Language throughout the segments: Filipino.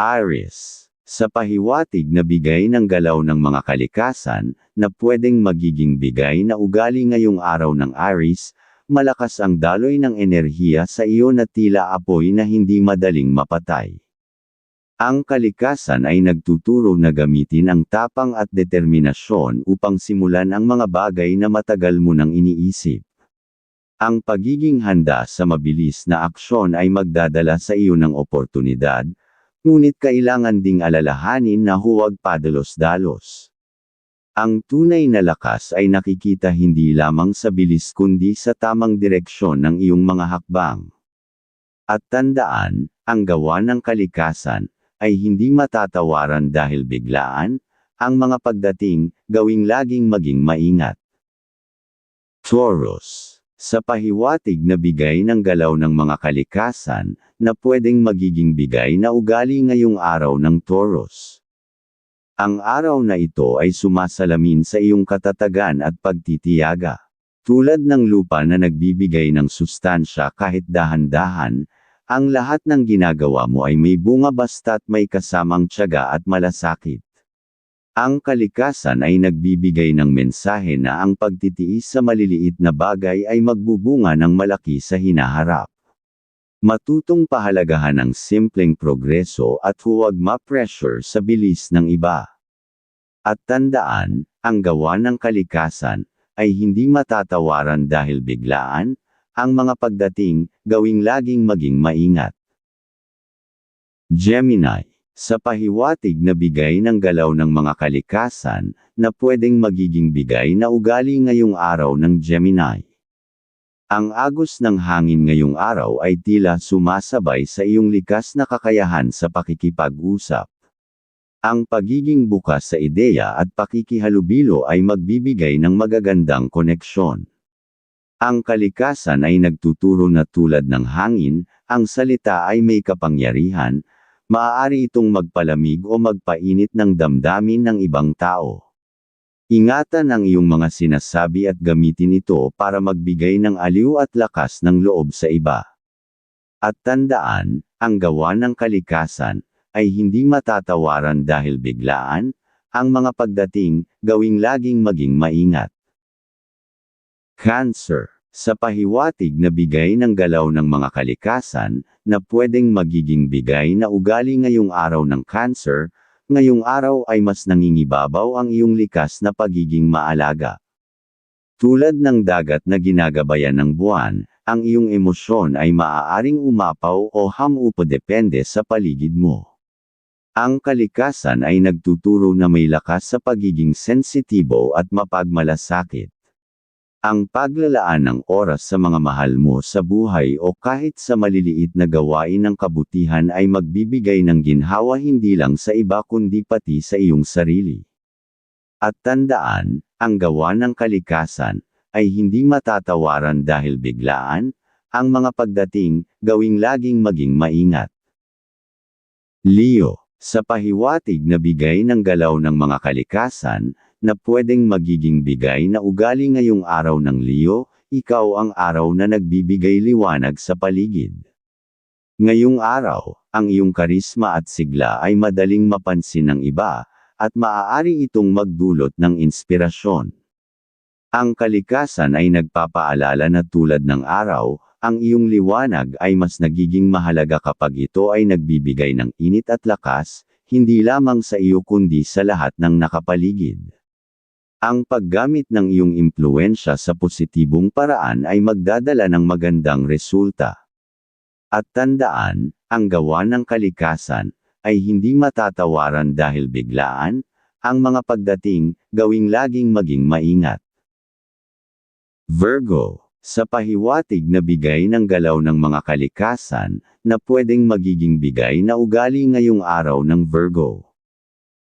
Aries. Sa pahiwatig na bigay ng galaw ng mga kalikasan, na pwedeng magiging bigay na ugali ngayong araw ng Aries, malakas ang daloy ng enerhiya sa iyo na tila apoy na hindi madaling mapatay. Ang kalikasan ay nagtuturo na gamitin ang tapang at determinasyon upang simulan ang mga bagay na matagal mo nang iniisip. Ang pagiging handa sa mabilis na aksyon ay magdadala sa iyo ng oportunidad, ngunit kailangan ding alalahanin na huwag padalos-dalos. Ang tunay na lakas ay nakikita hindi lamang sa bilis kundi sa tamang direksyon ng iyong mga hakbang. At tandaan, ang gawa ng kalikasan, ay hindi matatawaran dahil biglaan, ang mga pagdating, gawing laging maging maingat. Taurus sa pahiwatig na bigay ng galaw ng mga kalikasan, na pwedeng magiging bigay na ugali ngayong araw ng Taurus. Ang araw na ito ay sumasalamin sa iyong katatagan at pagtitiyaga. Tulad ng lupa na nagbibigay ng sustansya kahit dahan-dahan, ang lahat ng ginagawa mo ay may bunga basta't may kasamang tiyaga at malasakit. Ang kalikasan ay nagbibigay ng mensahe na ang pagtitiis sa maliliit na bagay ay magbubunga ng malaki sa hinaharap. Matutong pahalagahan ang simpleng progreso at huwag ma-pressure sa bilis ng iba. At tandaan, ang gawa ng kalikasan, ay hindi matatawaran dahil biglaan, ang mga pagdating, gawing laging maging maingat. Gemini sa pahiwatig na bigay ng galaw ng mga kalikasan, na pwedeng magiging bigay na ugali ngayong araw ng Gemini. Ang agos ng hangin ngayong araw ay tila sumasabay sa iyong likas na kakayahan sa pakikipag-usap. Ang pagiging bukas sa ideya at pakikihalubilo ay magbibigay ng magagandang koneksyon. Ang kalikasan ay nagtuturo na tulad ng hangin, ang salita ay may kapangyarihan, maaari itong magpalamig o magpainit ng damdamin ng ibang tao. Ingatan ang iyong mga sinasabi at gamitin ito para magbigay ng aliw at lakas ng loob sa iba. At tandaan, ang gawa ng kalikasan, ay hindi matatawaran dahil biglaan, ang mga pagdating, gawing laging maging maingat. Cancer sa pahiwatig na bigay ng galaw ng mga kalikasan, na pwedeng magiging bigay na ugali ngayong araw ng cancer, ngayong araw ay mas nangingibabaw ang iyong likas na pagiging maalaga. Tulad ng dagat na ginagabayan ng buwan, ang iyong emosyon ay maaaring umapaw o hamupo depende sa paligid mo. Ang kalikasan ay nagtuturo na may lakas sa pagiging sensitibo at mapagmalasakit. Ang paglalaan ng oras sa mga mahal mo sa buhay o kahit sa maliliit na gawain ng kabutihan ay magbibigay ng ginhawa hindi lang sa iba kundi pati sa iyong sarili. At tandaan, ang gawa ng kalikasan, ay hindi matatawaran dahil biglaan, ang mga pagdating, gawing laging maging maingat. Leo, sa pahiwatig na bigay ng galaw ng mga kalikasan, na pwedeng magiging bigay na ugali ngayong araw ng Leo, ikaw ang araw na nagbibigay liwanag sa paligid. Ngayong araw, ang iyong karisma at sigla ay madaling mapansin ng iba, at maaari itong magdulot ng inspirasyon. Ang kalikasan ay nagpapaalala na tulad ng araw, ang iyong liwanag ay mas nagiging mahalaga kapag ito ay nagbibigay ng init at lakas, hindi lamang sa iyo kundi sa lahat ng nakapaligid. Ang paggamit ng iyong impluensya sa positibong paraan ay magdadala ng magandang resulta. At tandaan, ang gawa ng kalikasan, ay hindi matatawaran dahil biglaan, ang mga pagdating, gawing laging maging maingat. Virgo, sa pahiwatig na bigay ng galaw ng mga kalikasan, na pwedeng magiging bigay na ugali ngayong araw ng Virgo.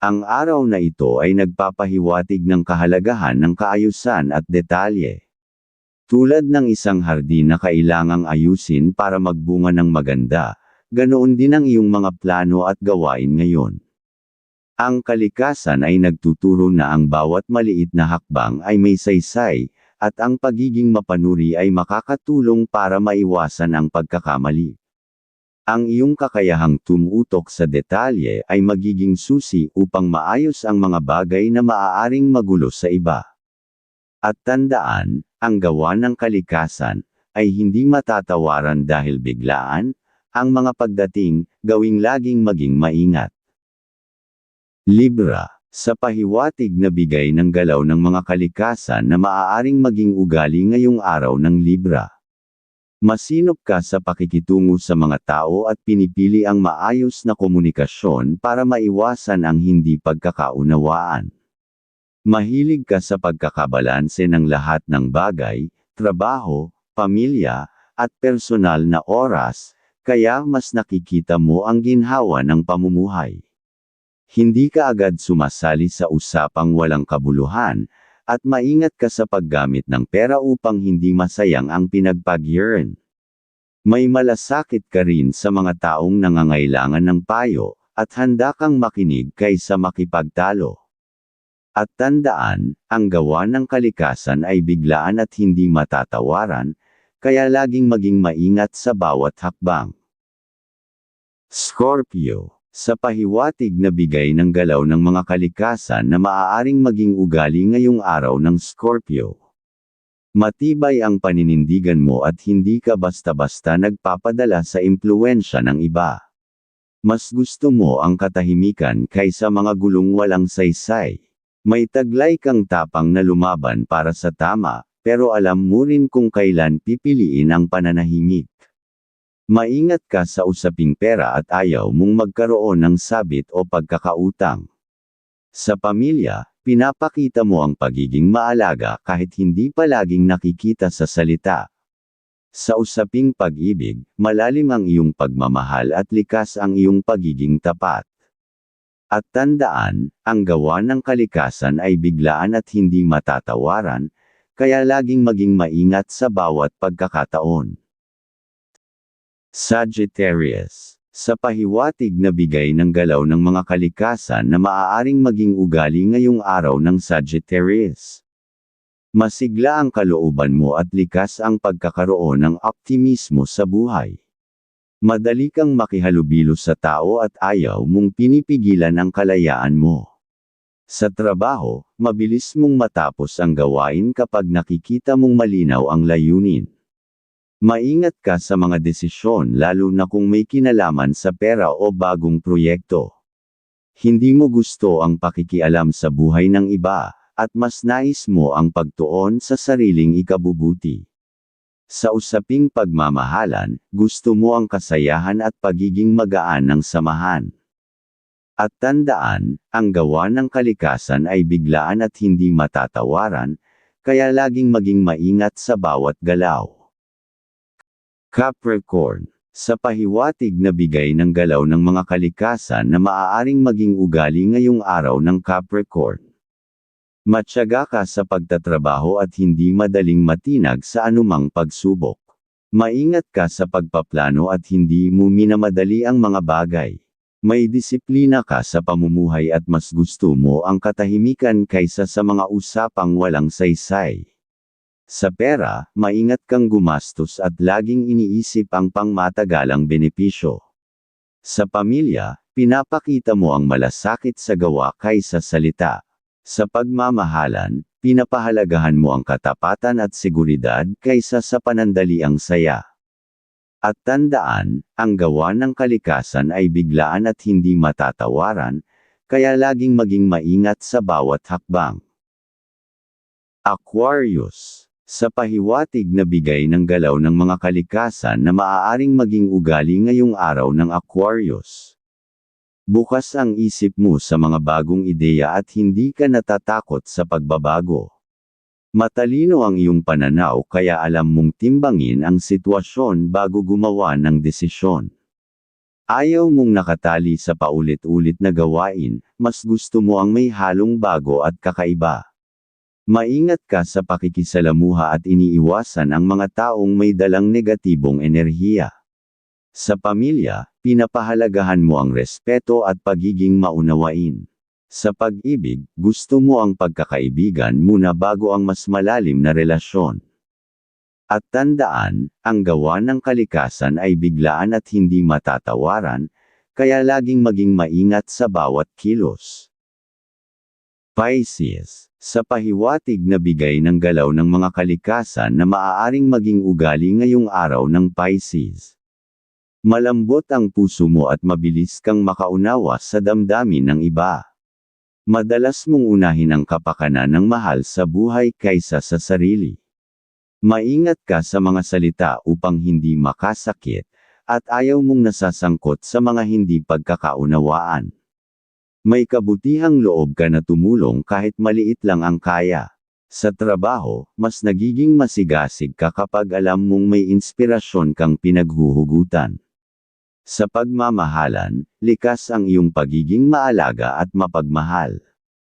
Ang araw na ito ay nagpapahiwatig ng kahalagahan ng kaayusan at detalye. Tulad ng isang hardin na kailangang ayusin para magbunga ng maganda, ganoon din ang iyong mga plano at gawain ngayon. Ang kalikasan ay nagtuturo na ang bawat maliit na hakbang ay may saysay, at ang pagiging mapanuri ay makakatulong para maiwasan ang pagkakamali. Ang iyong kakayahang tumutok sa detalye ay magiging susi upang maayos ang mga bagay na maaaring magulo sa iba. At tandaan, ang gawa ng kalikasan ay hindi matatawaran dahil biglaan, ang mga pagdating, gawing laging maging maingat. Libra, sa pahiwatig na bigay ng galaw ng mga kalikasan na maaaring maging ugali ngayong araw ng Libra. Masinop ka sa pakikitungo sa mga tao at pinipili ang maayos na komunikasyon para maiwasan ang hindi pagkakaunawaan. Mahilig ka sa pagkakabalanse ng lahat ng bagay, trabaho, pamilya, at personal na oras, kaya mas nakikita mo ang ginhawa ng pamumuhay. Hindi ka agad sumasali sa usapang walang kabuluhan, at maingat ka sa paggamit ng pera upang hindi masayang ang pinagpag-earn. May malasakit ka rin sa mga taong nangangailangan ng payo, at handa kang makinig kaysa makipagtalo. At tandaan, ang gawa ng kalikasan ay biglaan at hindi matatawaran, kaya laging maging maingat sa bawat hakbang. Scorpio sa pahiwatig na bigay ng galaw ng mga kalikasan na maaaring maging ugali ngayong araw ng Scorpio. Matibay ang paninindigan mo at hindi ka basta-basta nagpapadala sa impluensya ng iba. Mas gusto mo ang katahimikan kaysa mga gulong walang saysay. May taglay kang tapang na lumaban para sa tama, pero alam mo rin kung kailan pipiliin ang pananahimik. Maingat ka sa usaping pera at ayaw mong magkaroon ng sabit o pagkakautang. Sa pamilya, pinapakita mo ang pagiging maalaga kahit hindi palaging nakikita sa salita. Sa usaping pag-ibig, malalim ang iyong pagmamahal at likas ang iyong pagiging tapat. At tandaan, ang gawa ng kalikasan ay biglaan at hindi matatawaran, kaya laging maging maingat sa bawat pagkakataon. Sagittarius. Sa pahiwatig na bigay ng galaw ng mga kalikasan na maaaring maging ugali ngayong araw ng Sagittarius. Masigla ang kalooban mo at likas ang pagkakaroon ng optimismo sa buhay. Madali kang makihalubilo sa tao at ayaw mong pinipigilan ang kalayaan mo. Sa trabaho, mabilis mong matapos ang gawain kapag nakikita mong malinaw ang layunin. Maingat ka sa mga desisyon lalo na kung may kinalaman sa pera o bagong proyekto. Hindi mo gusto ang pakikialam sa buhay ng iba, at mas nais mo ang pagtuon sa sariling ikabubuti. Sa usaping pagmamahalan, gusto mo ang kasayahan at pagiging magaan ng samahan. At tandaan, ang gawa ng kalikasan ay biglaan at hindi matatawaran, kaya laging maging maingat sa bawat galaw. Capricorn. Sa pahiwatig na bigay ng galaw ng mga kalikasan na maaaring maging ugali ngayong araw ng Capricorn. Matyaga ka sa pagtatrabaho at hindi madaling matinag sa anumang pagsubok. Maingat ka sa pagpaplano at hindi mo minamadali ang mga bagay. May disiplina ka sa pamumuhay at mas gusto mo ang katahimikan kaysa sa mga usapang walang saysay. Sa pera, maingat kang gumastos at laging iniisip ang pangmatagalang benepisyo. Sa pamilya, pinapakita mo ang malasakit sa gawa kaysa salita. Sa pagmamahalan, pinapahalagahan mo ang katapatan at seguridad kaysa sa panandaliang saya. At tandaan, ang gawa ng kalikasan ay biglaan at hindi matatawaran, kaya laging maging maingat sa bawat hakbang. Aquarius sa pahiwatig na bigay ng galaw ng mga kalikasan na maaaring maging ugali ngayong araw ng Aquarius. Bukas ang isip mo sa mga bagong ideya at hindi ka natatakot sa pagbabago. Matalino ang iyong pananaw kaya alam mong timbangin ang sitwasyon bago gumawa ng desisyon. Ayaw mong nakatali sa paulit-ulit na gawain, mas gusto mo ang may halong bago at kakaiba. Maingat ka sa pakikisalamuha at iniiwasan ang mga taong may dalang negatibong enerhiya. Sa pamilya, pinapahalagahan mo ang respeto at pagiging maunawain. Sa pag-ibig, gusto mo ang pagkakaibigan muna bago ang mas malalim na relasyon. At tandaan, ang gawa ng kalikasan ay biglaan at hindi matatawaran, kaya laging maging maingat sa bawat kilos. Pisces, sa pahiwatig na bigay ng galaw ng mga kalikasan na maaaring maging ugali ngayong araw ng Pisces. Malambot ang puso mo at mabilis kang makaunawa sa damdamin ng iba. Madalas mong unahin ang kapakanan ng mahal sa buhay kaysa sa sarili. Maingat ka sa mga salita upang hindi makasakit, at ayaw mong nasasangkot sa mga hindi pagkakaunawaan. May kabutihang loob ka na tumulong kahit maliit lang ang kaya. Sa trabaho, mas nagiging masigasig ka kapag alam mong may inspirasyon kang pinaghuhugutan. Sa pagmamahalan, likas ang iyong pagiging maalaga at mapagmahal.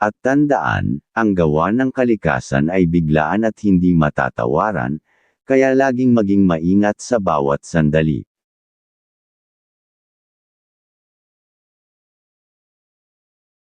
At tandaan, ang gawa ng kalikasan ay biglaan at hindi matatawaran, kaya laging maging maingat sa bawat sandali.